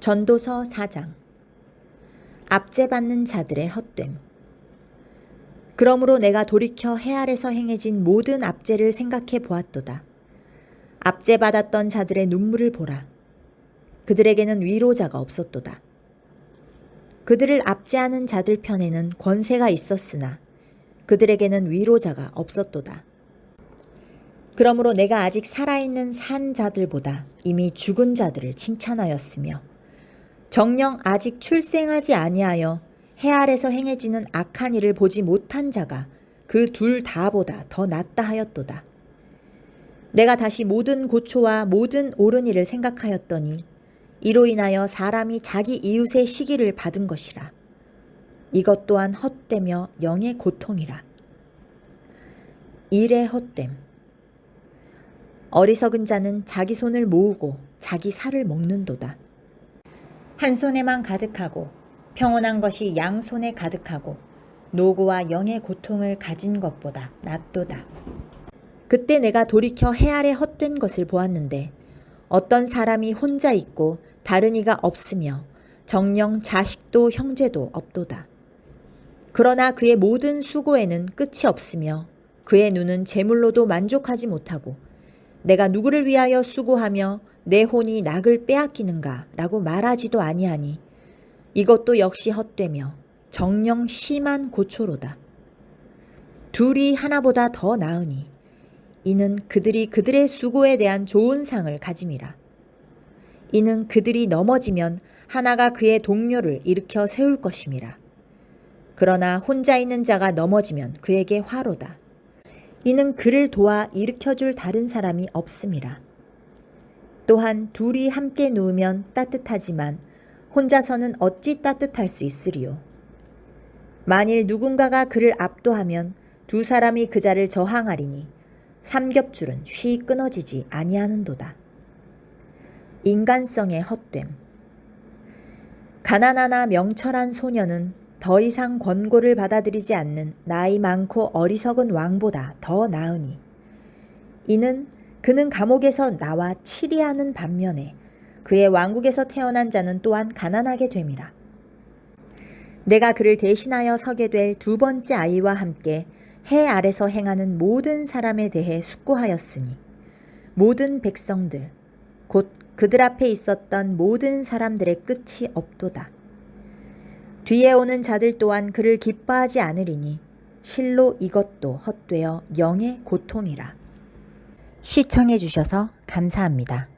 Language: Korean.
전도서 4장 압제받는 자들의 헛됨 그러므로 내가 돌이켜 해 아래서 행해진 모든 압제를 생각해 보았도다. 압제받았던 자들의 눈물을 보라. 그들에게는 위로자가 없었도다. 그들을 압제하는 자들 편에는 권세가 있었으나 그들에게는 위로자가 없었도다. 그러므로 내가 아직 살아있는 산 자들보다 이미 죽은 자들을 칭찬하였으며 정령 아직 출생하지 아니하여 해 아래서 행해지는 악한 일을 보지 못한 자가 그 둘 다보다 더 낫다 하였도다. 내가 다시 모든 고초와 모든 옳은 일을 생각하였더니 이로 인하여 사람이 자기 이웃의 시기를 받은 것이라. 이것 또한 헛되며 영의 고통이라. 일의 헛됨. 어리석은 자는 자기 손을 모으고 자기 살을 먹는도다. 한 손에만 가득하고 평온한 것이 양손에 가득하고 노고와 영의 고통을 가진 것보다 낫도다. 그때 내가 돌이켜 해 아래 헛된 것을 보았는데 어떤 사람이 혼자 있고 다른 이가 없으며 정령 자식도 형제도 없도다. 그러나 그의 모든 수고에는 끝이 없으며 그의 눈은 재물로도 만족하지 못하고 내가 누구를 위하여 수고하며 내 혼이 낙을 빼앗기는가 라고 말하지도 아니하니 이것도 역시 헛되며 정령 심한 고초로다. 둘이 하나보다 더 나으니 이는 그들이 그들의 수고에 대한 좋은 상을 가짐이라. 이는 그들이 넘어지면 하나가 그의 동료를 일으켜 세울 것임이라. 그러나 혼자 있는 자가 넘어지면 그에게 화로다. 이는 그를 도와 일으켜줄 다른 사람이 없음이라. 또한 둘이 함께 누우면 따뜻하지만 혼자서는 어찌 따뜻할 수 있으리요. 만일 누군가가 그를 압도하면 두 사람이 그 자를 저항하리니 삼겹줄은 쉬 끊어지지 아니하는도다. 인간성의 헛됨. 가난하나 명철한 소녀는 더 이상 권고를 받아들이지 않는 나이 많고 어리석은 왕보다 더 나으니 이는 그는 감옥에서 나와 치리하는 반면에 그의 왕국에서 태어난 자는 또한 가난하게 됨이라. 내가 그를 대신하여 서게 될 두 번째 아이와 함께 해 아래서 행하는 모든 사람에 대해 숙고하였으니 모든 백성들 곧 그들 앞에 있었던 모든 사람들의 끝이 없도다. 뒤에 오는 자들 또한 그를 기뻐하지 않으리니 실로 이것도 헛되어 영의 고통이라. 시청해 주셔서 감사합니다.